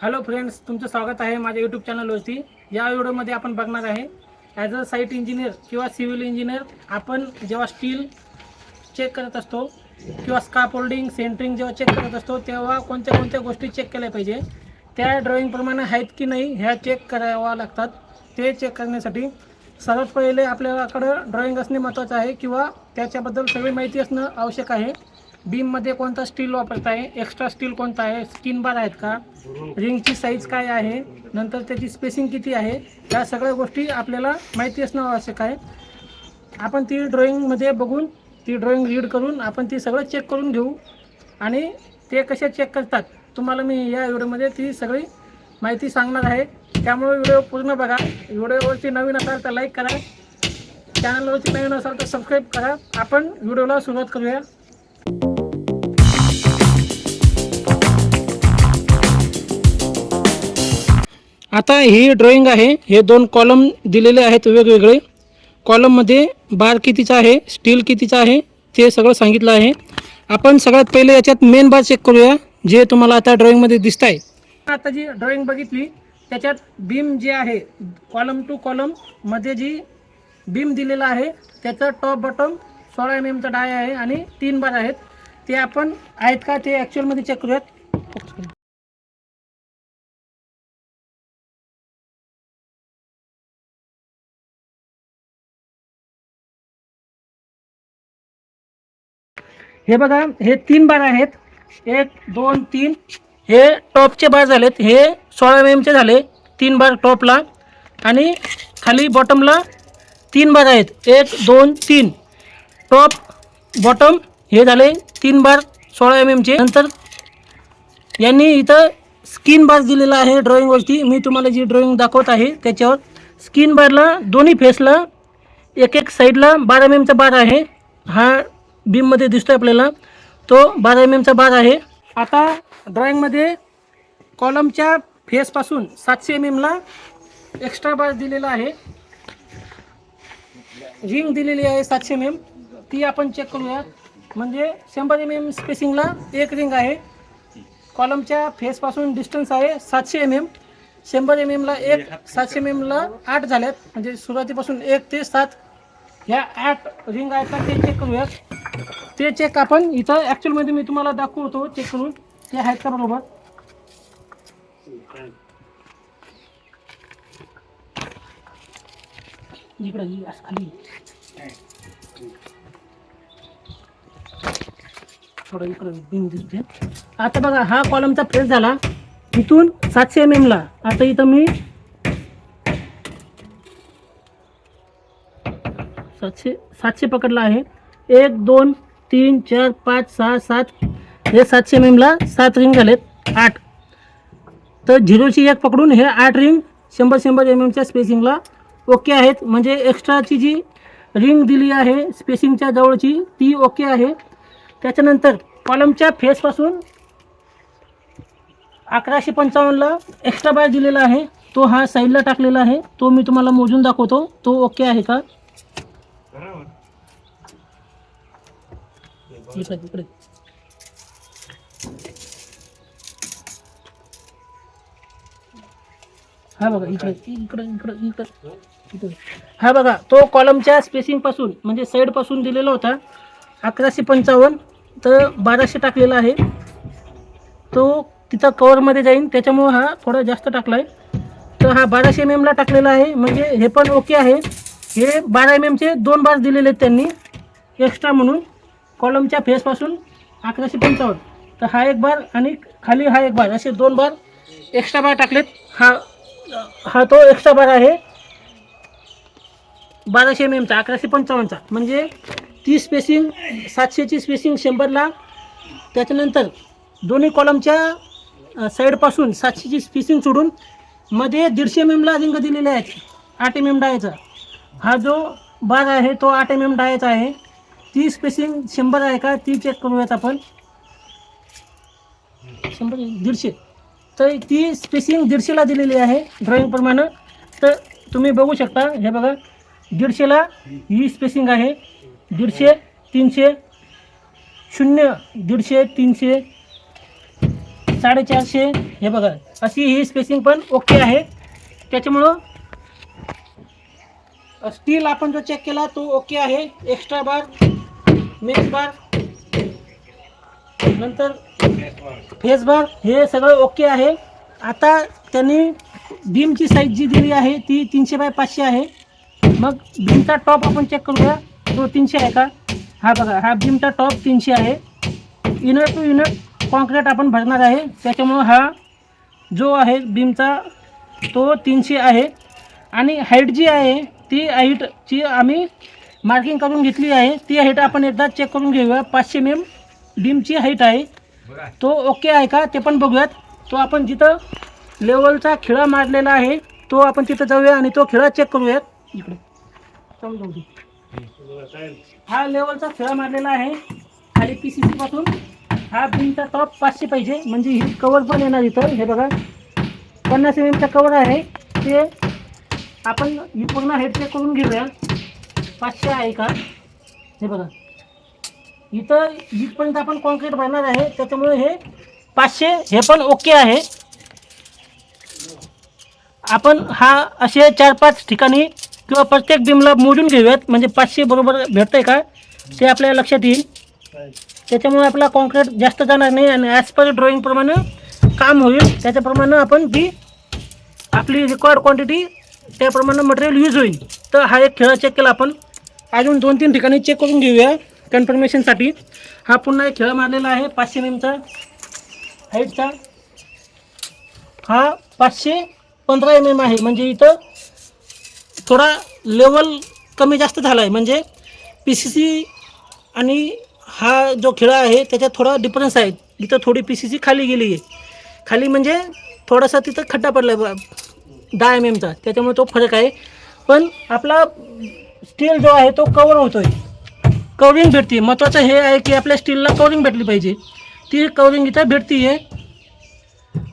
Hello friends तुमचं स्वागत आहे माझ्या यूट्यूब चॅनलवरती या व्हिडिओमध्ये आपण बघणार आहे ॲज अ साईट इंजिनियर किंवा सिव्हिल इंजिनियर आपण जेव्हा स्टील चेक करत असतो किंवा स्काप होल्डिंग सेंटरिंग जेव्हा चेक करत असतो तेव्हा कोणत्या कोणत्या गोष्टी चेक केल्या पाहिजे त्या ड्रॉईंगप्रमाणे आहेत की नाही ह्या चेक कराव्या लागतात. ते चेक करण्यासाठी सर्वात पहिले आपल्याकडं ड्रॉईंग असणे महत्त्वाचं आहे किंवा त्याच्याबद्दल सगळी माहिती असणं आवश्यक आहे. बीममध्ये कोणता स्टील वापरत आहे? एक्स्ट्रा स्टील कोणता आहे? स्किन बार आहेत का? रिंगची साईज काय आहे? नंतर त्याची स्पेसिंग किती आहे? या सगळ्या गोष्टी आपल्याला माहिती असणं आवश्यक आहे. आपण ती ड्रॉईंगमध्ये बघून ती ड्रॉईंग रीड करून आपण ती सगळं चेक करून घेऊ. आणि ते कसे चेक करतात तुम्हाला मी या व्हिडिओमध्ये ती सगळी माहिती सांगणार आहे. त्यामुळे व्हिडिओ पूर्ण बघा. व्हिडिओवरती नवीन असाल तर लाईक करा. चॅनलवरती नवीन असाल तर सबस्क्राईब करा. आपण व्हिडिओला सुरुवात करूया. आता ही ड्रॉइंग आहे. हे दोन कॉलम दिलेले आहेत वेगवेगळे. कॉलममध्ये बार कितीचा आहे स्टील कितीचा आहे ते सगळं सांगितलं आहे. आपण सगळ्यात पहिले याच्यात मेन बार चेक करूया जे तुम्हाला आता ड्रॉइंगमध्ये दिसत आहे आता जी ड्रॉइंग बघितली त्याच्यात बीम जे आहे कॉलम टू कॉलममध्ये जी बीम दिलेला आहे त्याचं टॉप बॉटम सोळा एम एमचा डाय आहे आणि तीन बार आहेत. ते आपण आहेत का ते ॲक्च्युअलमध्ये चेक करूयात. हे बघा हे तीन बार आहेत. एक दोन तीन. हे टॉपचे बार झालेत. हे सोळा एम एमचे झाले. तीन बार टॉपला. आणि खाली बॉटमला तीन बार आहेत. एक दोन तीन. टॉप बॉटम हे झाले तीन बार सोळा एम एमचे नंतर यांनी इथं स्किन बार दिलेला आहे ड्रॉइंगवरती मी तुम्हाला जी ड्रॉइंग दाखवत आहे त्याच्यावर स्किन बारला दोन्ही फेसला एक एक साईडला बारा एम एमचा बार आहे. हा बीममध्ये दिसतो आहे आपल्याला. तो बारा एम एमचा बार आहे. आता ड्रॉईंगमध्ये कॉलमच्या फेसपासून सातशे एम एमला एक्स्ट्रा बार दिलेला आहे. रिंग दिलेली आहे सातशे एम एम ती आपण चेक करूया. म्हणजे शंभर एम एम स्पेसिंगला एक रिंग आहे. कॉलमच्या फेसपासून डिस्टन्स आहे सातशे एम एम शंभर एम एमला एक सातशे एम एमला आठ झाल्यात. म्हणजे सुरुवातीपासून एक ते सात ह्या आठ रिंग आहेत का ते चेक करूयात. ते चेक आपण. इथं ॲक्च्युअलमध्ये मी तुम्हाला दाखवतो चेक करून. ते आहेत का बरोबर? इकडं खाली. थोडं इकडं बिन दिसते आता बघा हा कॉलमचा प्रेस झाला. इथून सातशे एम एमला आता इथं मी सातशे सातशे पकडला आहे. एक दोन तीन चार पाच सहा सात. हे सातशे एम एमला सात रिंग झालेत. आठ. तर झिरोची एक पकडून हे आठ रिंग शंभर शंभर एम एमच्या स्पेसिंगला ओके आहेत. म्हणजे एक्स्ट्राची जी रिंग दिली आहे स्पेसिंगच्या जवळची ती ओके आहे. त्याच्यानंतर कॉलमच्या फेसपासून अकराशे पंचावन्नला एक्स्ट्रा बाय दिलेला आहे. तो हा साईडला टाकलेला आहे. तो मी तुम्हाला मोजून दाखवतो. तो ओके आहे का? इकडे तिकडे हा बघा इकडे इकडे इकडे इकडे. इकडे. हा बघा तो कॉलमच्या स्पेसिंगपासून म्हणजे साईडपासून दिलेला होता अकराशे पंचावन्न तर बाराशे टाकलेला आहे. तो तिथं कवरमध्ये जाईन त्याच्यामुळं हा थोडा जास्त टाकला आहे तर हा बाराशे एम एमला टाकलेला आहे म्हणजे हे पण ओके आहे. हे बारा एम एमचे दोन बार दिलेले आहेत त्यांनी एक्स्ट्रा म्हणून. कॉलमच्या फेसपासून अकराशे पंचावन्न. तर हा एक बार आणि खाली हा एक बार असे दोन बार एक्स्ट्रा बार टाकलेत. हा हा तो एक्स्ट्रा बार आहे. बाराशे एम एमचा अकराशे पंचावन्नचा. म्हणजे ती स्पेसिंग सातशेची स्पेसिंग शंभरला. त्याच्यानंतर दोन्ही कॉलमच्या साईडपासून सातशेची स्पेसिंग सोडून मध्ये दीडशे एम एमला रिंग दिलेले आहेत. आठ एम एम डायचा. हा जो बार आहे तो आठ एम एम डायचा आहे. ती स्पेसिंग शंभर आहे का? ती चेक करूयात आपण. शंभर दीडशे. तर ती स्पेसिंग दीडशेला दिलेली आहे ड्रॉईंगप्रमाणे तर तुम्ही बघू शकता हे बघा दीडशेला ही स्पेसिंग आहे. दीडशे तीनशे शून्य दीडशे तीनशे साडेचारशे हे बघा अशी ही स्पेसिंग पण ओके आहे. त्याच्यामुळं स्टील आपण जो चेक केला तो ओके आहे. एक्स्ट्रा बार मेक्स बार नंतर फेस बार हे सगळं ओके आहे. आता त्यांनी बीमची साईज जी दिली आहे ती तीनशे बाय पाचशे आहे. मग बीमचा टॉप आपण चेक करूया. तो तीनशे आहे का? हा बघा हा बीमचा टॉप तीनशे आहे. इनर टू इनर कॉन्क्रीट आपण भरणार आहे. त्याच्यामुळं हा जो आहे बीमचा तो तीनशे आहे. आणि हाईट जी आहे ती हाईटची आम्ही मार्किंग करून घेतली आहे. ती हाईट आपण एकदा चेक करून घेऊया. पाचशे एम एम बीमची हाईट आहे. तो ओके आहे का? ते पण बघूयात. तो आपण जिथं लेवलचा खिळा मारलेला आहे तो आपण तिथं जाऊया आणि तो खिळा चेक करूयात. इकडे. हा लेवलचा खिळा मारलेला आहे. खाली पी सी सी पासून. हा बीमचा टॉप पाचशे पाहिजे. म्हणजे ही कवर पण येणार इथं. हे बघा. पन्नास एम एमचा कवर आहे. ते आपण ही पूर्ण हाईट चेक करून घेऊया. पाचशे आहे का? हे बघा. इथं इथपर्यंत आपण कॉन्क्रीट भरणार आहे. त्याच्यामुळे हे पाचशे हे पण ओके आहे. आपण हा असे चार पाच ठिकाणी किंवा प्रत्येक बीमला मोजून घेऊयात. म्हणजे पाचशे बरोबर भेटतंय का? ते आपल्या लक्षात येईल. त्याच्यामुळे आपला कॉन्क्रीट जास्त जाणार नाही आणि ॲज पर ड्रॉईंगप्रमाणे काम होईल. त्याच्याप्रमाणे आपण ती आपली रिक्वायर्ड क्वांटिटी त्याप्रमाणे मटेरियल यूज होईल. तर हा एक खेळा चेक केला आपण. अजून दोन तीन ठिकाणी चेक करून घेऊया कन्फर्मेशनसाठी हा पुन्हा एक खेळा मारलेला आहे पाचशे एम एमचा हाईटचा हा पाचशे पंधरा एम एम आहे. म्हणजे इथं थोडा लेवल कमी जास्त झाला आहे म्हणजे पी सी सी आणि हा जो खेळा आहे त्याच्यात थोडा डिफरन्स आहे. इथं थोडी पी सी सी खाली गेली आहे. खाली म्हणजे थोडासा तिथं खड्डा पडला आहे दहा एम एमचा त्याच्यामुळे तो फरक आहे. पण आपला स्टील जो आहे तो कवर होतो आहे कवरिंग भेटते महत्त्वाचं हे आहे की आपल्या स्टीलला कवरिंग भेटली पाहिजे. ती कवरिंग इथं भेटते आहे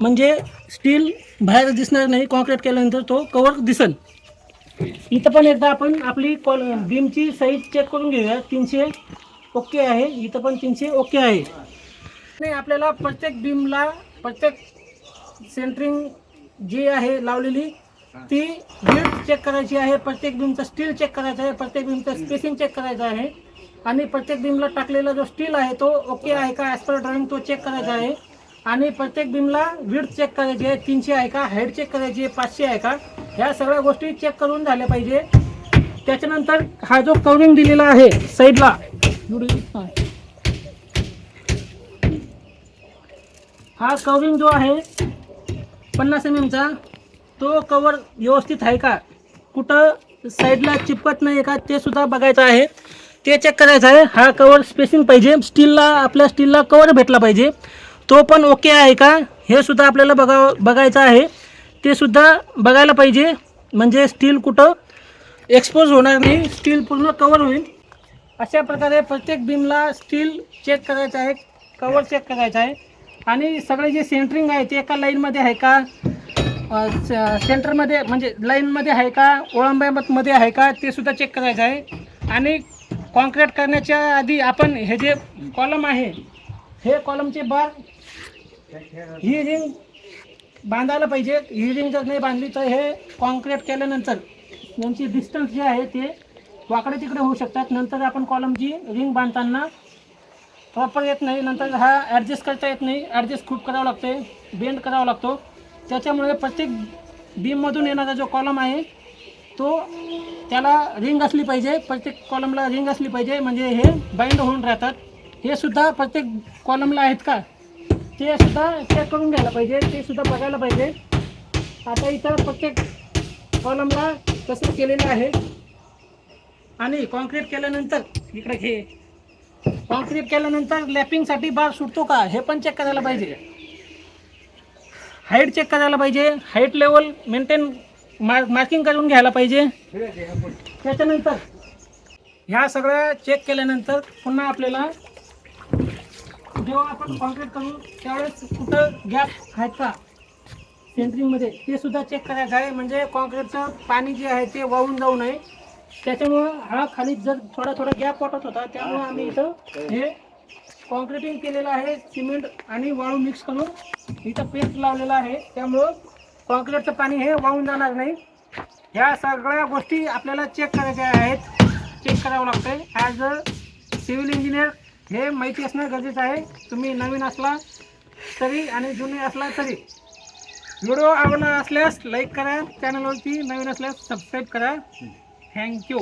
म्हणजे स्टील बाहेर दिसणार नाही कॉन्क्रीट केल्यानंतर तो कवर दिसेल. इथं पण एकदा आपण आपली कॉल बीमची साईज चेक करून घेऊया. तीनशे ओके आहे. इथं पण तीनशे ओके आहे. नाही आपल्याला प्रत्येक बीमला प्रत्येक सेंटरिंग जी आहे लावलेली ती बिल्ड चेक करायची आहे प्रत्येक बीमचं स्टील चेक करायचं आहे प्रत्येक बीमचं स्पेसिंग चेक करायचं आहे. आणि प्रत्येक बीमला टाकलेला जो स्टील आहे तो ओके आहे का? ॲज पर ड्रॉइंग तो चेक करायचा आहे. आणि प्रत्येक बीमला विड चेक करायची आहे तीनशे आहे का? हाईट चेक करायची आहे पाचशे आहे का? ह्या सगळ्या गोष्टी चेक करून झाल्या पाहिजे. त्याच्यानंतर हा जो कवरिंग दिलेला आहे साईडला हा कवरिंग जो आहे पन्नास एम एमचा तो कवर व्यवस्थित आहे का? कुठं साईडला चिपकत नाही का? ते सुद्धा बघायचं आहे. ते चेक करायचं आहे. हा कवर स्पेसिंग पाहिजे. स्टीलला आपल्या स्टीलला कवर भेटला पाहिजे. तो पण ओके आहे का? हे सुद्धा आपल्याला बघा बघायचं आहे. ते सुद्धा बघायला पाहिजे. म्हणजे स्टील कुठं एक्सपोज होणार नाही. स्टील पूर्ण कवर होईल. अशा प्रकारे प्रत्येक बीमला स्टील चेक करायचं आहे. कवर चेक करायचं आहे. आणि सगळे जे सेंटरिंग आहे ते एका लाईनमध्ये आहे का? सेंटरमध्ये म्हणजे लाईनमध्ये आहे का ओळंब्यामध्ये आहे का ते सुद्धा चेक करायचं आहे. आणि कॉन्क्रीट करण्याच्या आधी आपण हे जे कॉलम आहे हे कॉलमचे बार ही रिंग बांधायला पाहिजे. ही रिंग जर नाही बांधली तर हे कॉन्क्रीट केल्यानंतर यांची डिस्टन्स जे आहे ते वाकडे तिकडे होऊ शकतात. नंतर आपण कॉलमची रिंग बांधताना प्रॉपर येत नाही. नंतर हा ॲडजस्ट करता येत नाही. ॲडजस्ट खूप करावं लागते बेंड करावा लागतो. त्याच्यामुळे प्रत्येक बीममधून येणारा जो कॉलम आहे तो त्याला रिंग असली पाहिजे. प्रत्येक कॉलमला रिंग असली पाहिजे. म्हणजे हे बाइंड होऊन राहतात. हे सुद्धा प्रत्येक कॉलमला आहेत का? ते सुद्धा चेक करून घ्यायला पाहिजे. ते सुद्धा बघायला पाहिजे. आता इथं प्रत्येक कॉलमला तसं केलेलं आहे. आणि कॉन्क्रीट केल्यानंतर इकडे घे. कॉन्क्रीट केल्यानंतर लॅपिंगसाठी बार सुटतो का? हे पण चेक करायला पाहिजे. हाईट चेक करायला पाहिजे. Height level maintain mark marking करून घ्यायला पाहिजे. त्याच्यानंतर ह्या सगळ्या चेक केल्यानंतर पुन्हा आपल्याला जेव्हा आपण कॉन्क्रीट करू त्यावेळेस कुठं गॅप आहेत का? सेंटरिंगमध्ये ते सुद्धा चेक करायचं आहे म्हणजे कॉन्क्रीटचं पाणी जे आहे ते वाहून जाऊ नये. त्याच्यामुळं हा खाली जर थोडा थोडा गॅप वाटत होता त्यामुळं आम्ही इथं हे कॉन्क्रिटिंग केलेलं आहे सिमेंट आणि वाळू मिक्स करून इथं पेस्ट लावलेला आहे. त्यामुळं कॉन्क्रीटचं पाणी हे वाहून जाणार नाही. ह्या सगळ्या गोष्टी आपल्याला चेक करायच्या आहेत. चेक करावं लागतं ॲज अ सिव्हिल इंजिनियर हे माहिती असणं गरजेचं आहे. तुम्ही नवीन असला तरी आणि जुने असला तरी. व्हिडिओ आवडला असल्यास लाईक करा. चॅनलवरती नवीन असल्यास सबस्क्राईब करा. थँक्यू